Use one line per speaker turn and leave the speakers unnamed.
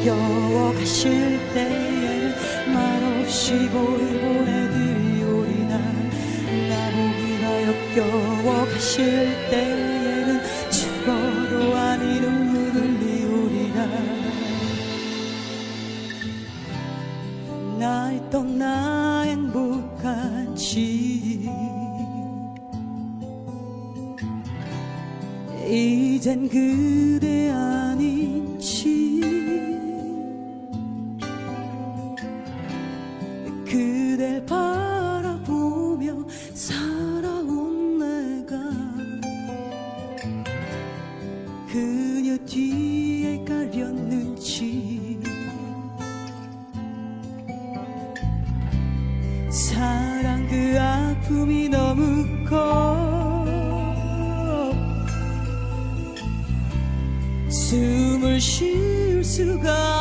역겨워 가실 때에는 말없이 볼 보내드리오리나 나보기가 역겨워 가실 때에는 죽어도 아니 눈물 흘리오리라. 날 떠나 행복한 지 이젠 그대 아닌 지 사랑 그 아픔이 너무 커. 숨을 쉴 수가